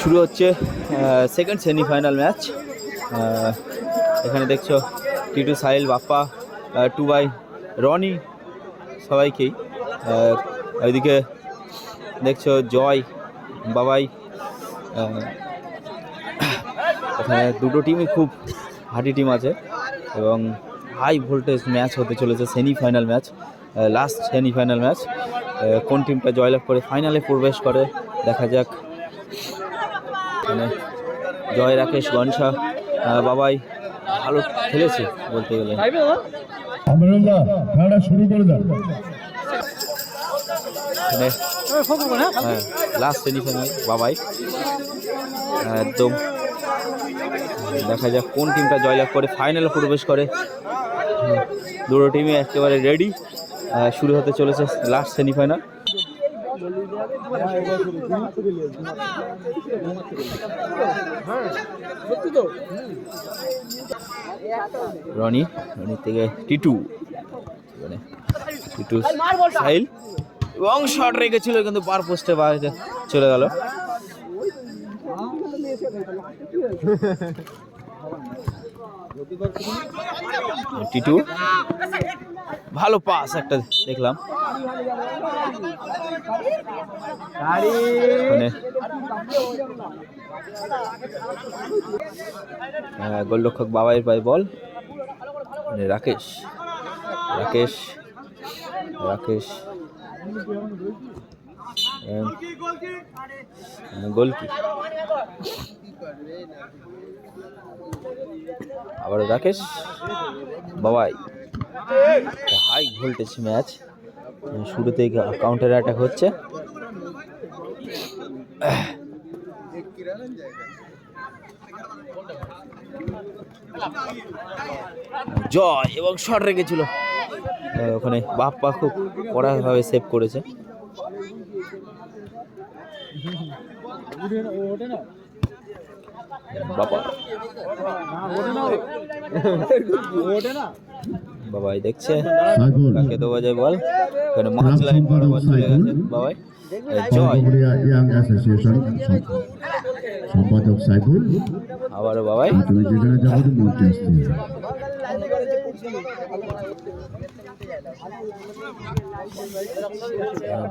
শুরু হচ্ছে second semifinal match এখানে দেখছ, টিটু, সাহিল, বাপ্পা টু বাই রনি সবাইকেই। ওইদিকে দেখছ, জয়, বাবাই এখানে দুটো টিমই খুব হাটি টিম আছে এবং হাই ভোল্টেজ ম্যাচ হতে চলেছে semifinal match last semifinal match কোন টিমটা জয়লাভ করে ফাইনালে প্রবেশ করে দেখা যাক। মানে জয় রাকেশ গনসা বাবাই ভালো খেলেছে বলতে গেলে। শুরু করে হ্যাঁ লাস্ট সেমিফাইনাল বাবাই। একদম। দেখা যাক কোন টিমটা জয়লাভ করে ফাইনালে প্রবেশ করে। দুটো টিমই একেবারে রেডি শুরু হতে চলেছে লাস্ট সেমিফাইনাল রনি রনি থেকে টিটু। মানে টিটু সাহিল এবং শট রেখেছিল, কিন্তু পার পোস্টে বাইরে চলে গেল। টিটু। ভালো পাস একটা দেখলাম। মানে গোলরক্ষক বাবাইয়ের পায়ে বল। মানে রাকেশ রাকেশ রাকেশ। গোলকি। আবার Rakesh Babai. High voltage match. শুরুতেই কাউন্টার অ্যাটাক হচ্ছে। জয় এবং শট রেখেছিল। ওখানে বাপ্পা খুব কড়াভাবে সেভ করেছে। বাবা বাবাই দেখছে। কাকে দেওয়া যায় বল? ওখানে মাছ লাইন বরাবর চলে গেছে। বাবাই জয়। সম্পাদক সাইফুল। আবারও বাবাই। তুমি যেখানে যাব তো মঞ্চে আসতে হবে।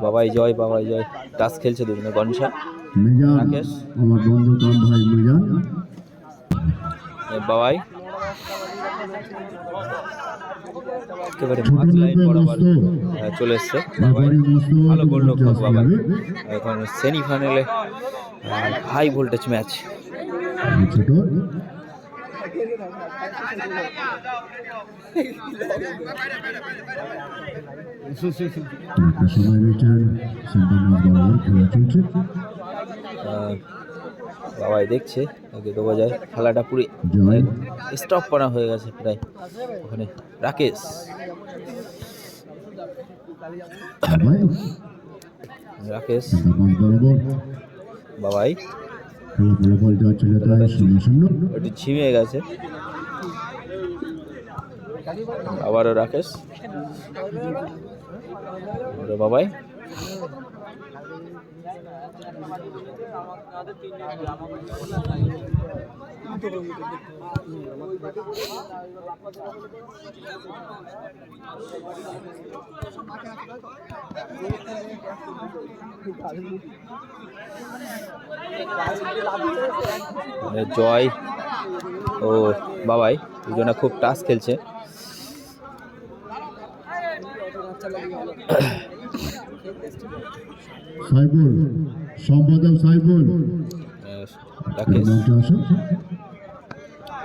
বাবাই জয় বাবাই জয়। টাচ খেলছে দুজনে গনসা। রাকেশ। আমার বন্ধু ভাই মিজান। বাবাই। একেবারে চলে এসছে। ভালো গোল রক্ষক আসতে এখন সেমিফাইনালে হাই ভোল্টেজ ম্যাচ সময় বাবাই দেখছে, ওকে দেওয়া যায়। খেলাটা পুরো স্টপ করা হয়ে গেছে প্রায়। ওখানে রাকেশ। রাকেশ। বাবাই। একটু ঝিমিয়ে গেছে। আবারও রাকেশ। বাবাই। মানে জয় ও বাবাই দুজনে খুব টাস খেলছে। সাইফুল সম্পাদক সাইবুল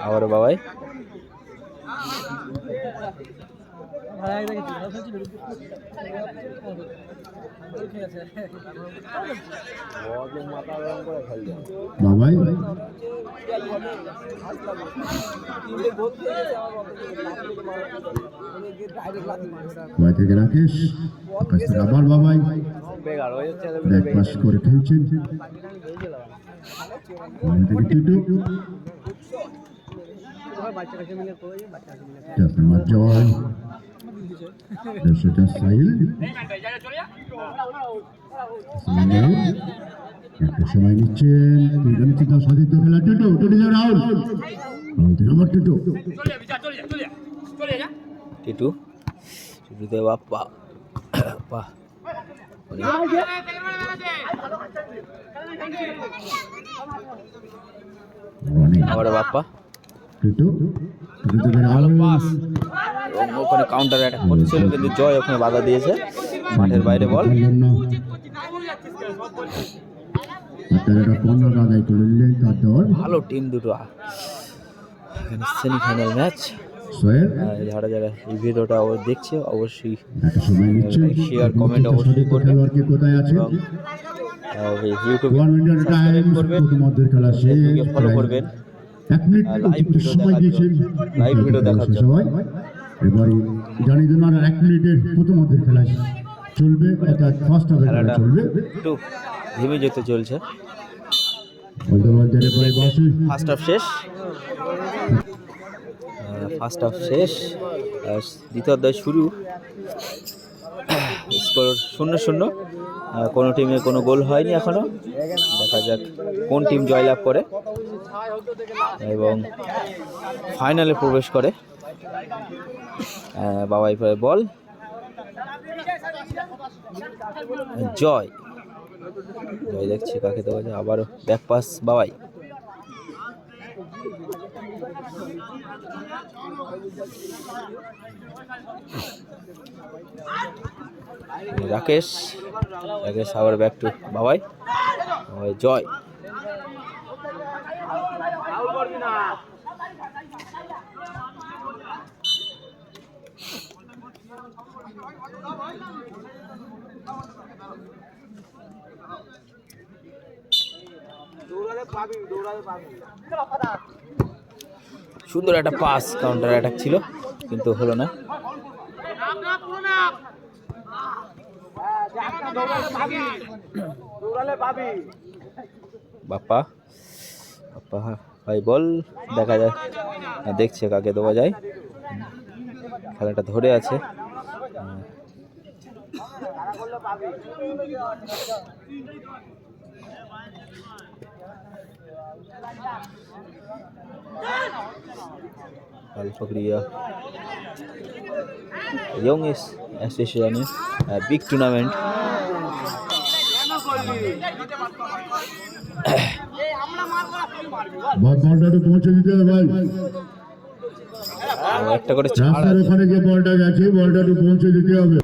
আবার বাবাই। ভাই বাবাই। বাই থেকে রাকেশ আবার বাবাই। ব্যাক পাস করে খেলছেন। থেকে টিটু। সাইল। একটা সময় নিচ্ছেন সতীর্থ খেলা টুটু টুটু নম্বর টুটু টিটু আবার বাপ্পা ওখানে কাউন্টার অ্যাটাক করছিল কিন্তু জয় ওখানে বাধা দিয়েছে। মাঠের বাইরে বল। ভালো টিম দুটো। এখানে সেমিফাইনাল ম্যাচ যারা যারা এই ভিডিওটা দেখছে অবশ্যই comment তার অবশ্যই। খেলোয়াড়কে কোথায় এবং ইউটিউবে সাবস্ক্রাইব করবেন। ফলো করবেন। এক মিনিট আর live অতিরিক্ত সময় দিয়েছেন। জন্য- live দেখার জন্য। এবারে জানিয়ে দিন আর এক মিনিটের প্রথমার্ধের খেলা চলবে অর্থাৎ ফার্স্ট খেলাটা চলবে। একটু ধীমে যেতে চলছে। ফার্স্ট হাফ শেষ। ফার্স্ট হাফ শেষ। দ্বিতীয় অধ্যায় শুরু। স্কোর শূন্য শূন্য। কোনো টিমে কোনো গোল হয়নি এখনও। দেখা যাক কোন টিম জয়লাভ করে। এবং ফাইনালে প্রবেশ করে। বাবাই পরে বল। জয়। জয় দেখছি কাকে দেওয়া যায়। আবারও ব্যাক পাস বাবাই। রাকেশ রাকেশ আবার ব্যাক টু বাবাই। জয়। সুন্দর একটা পাস কাউন্টার অ্যাটাক ছিল কিন্তু হলো না। বাপ্পা বাপ্পা ভাই বল দেখা যায় হ্যাঁ, দেখছে কাকে দেওয়া যায়। খেলাটা ধরে আছে। Is a big tournament. বলটা একটু পৌঁছে দিতে হবে ভাই। একটা করে ছাড় ওখানে যে বলটা গেছে বলটা পৌঁছে দিতে হবে।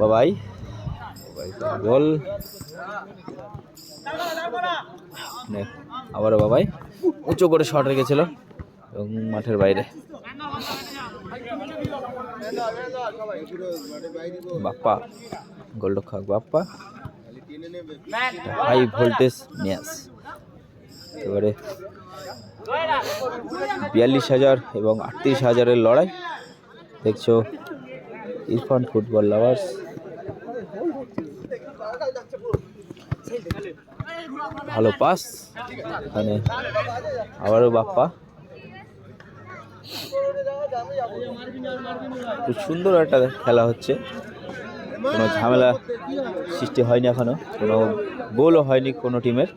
বাবাই। গোল। আবারও বাবাই। উঁচু করে শট রেখেছিল এবং মাঠের বাইরে। বাপ্পা, গোলরক্ষক বাপ্পা। হাই ভোল্টেজ ম্যাচ এবারে বিয়াল্লিশ হাজার এবং আটত্রিশ হাজারের লড়াই। দেখছ, ইরফান ফুটবল লাভার্স ভালো পাস। এখানে আবারও বাপ্পা। খুব সুন্দর একটা খেলা হচ্ছে। কোনো ঝামেলা সৃষ্টি হয়নি এখনও। কোনো গোলও হয়নি কোনো টিমের।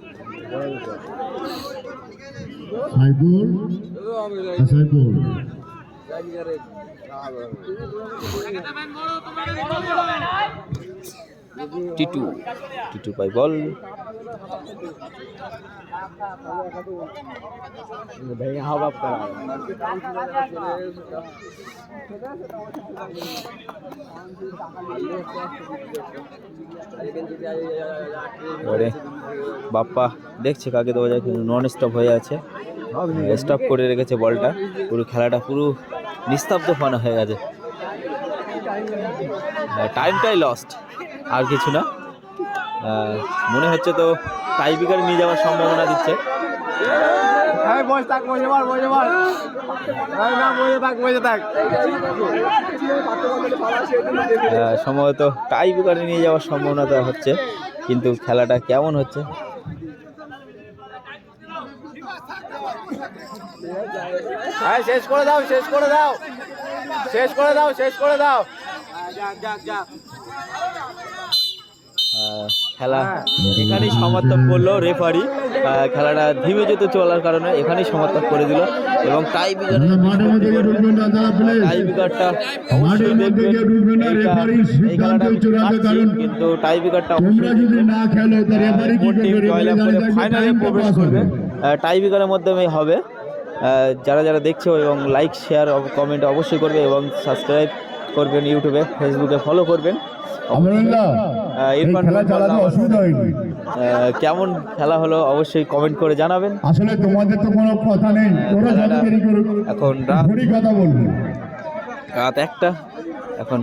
টিটু টিটু পাই বল। বাপ্পা দেখছে কাকে দেওয়া যায় কিন্তু নন স্টপ হয়ে আছে। স্টপ করে রেখেছে বলটা। পুরো খেলাটা পুরো নিস্তব্ধ ফানা হয়ে গেছে। টাইমটাই লস্ট আর কিছু না। মনে হচ্ছে তো টাই বিকার নিয়ে যাওয়ার সম্ভাবনা দিচ্ছে। সম্ভবত টাই বিকারে নিয়ে যাওয়ার সম্ভাবনা তো হচ্ছে কিন্তু খেলাটা কেমন হচ্ছে? শেষ করে দাও শেষ করে দাও। শেষ করে দাও শেষ করে দাও। খেলা এখানেই সমাপ্তক করল রেফারি। খেলাটা ধীমে যেতে চলার কারণে এখানেই সমাপ্তক করে দিল এবং টাই কারণ কিন্তু টাই কি করবে? ফাইনালে প্রবেশ করবে। টাই বিগারের মাধ্যমে হবে। যারা যারা দেখছ এবং লাইক শেয়ার কমেন্ট অবশ্যই করবে এবং সাবস্ক্রাইব করবেন ইউটিউবে ফেসবুকে ফলো করবেন। ইরফান কেমন খেলা হলো অবশ্যই কমেন্ট করে জানাবেন। আসলে তোমাদের তো কোনো কথা নেই। তোরা করুক এখন রাত কথা বলব। রাত একটা এখন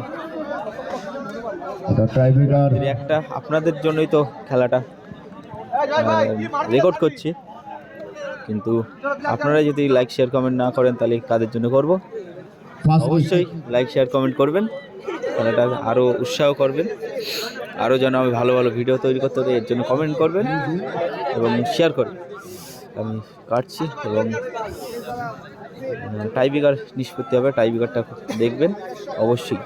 রাত্রি একটা আপনাদের জন্যই তো খেলাটা। রেকর্ড করছি। কিন্তু আপনারা যদি লাইক শেয়ার কমেন্ট না করেন তাহলে কাদের জন্য করব? অবশ্যই লাইক শেয়ার কমেন্ট করবেন। খেলাটা আরও উৎসাহ করবেন। আরও যেন আমি ভালো ভালো ভিডিও তৈরি করতে পারি, এর জন্য কমেন্ট করবেন এবং শেয়ার করবেন। আমি কাটছি এবং টাইবিকার নিষ্পত্তি হবে টাইবিকারটা দেখবেন। অবশ্যই।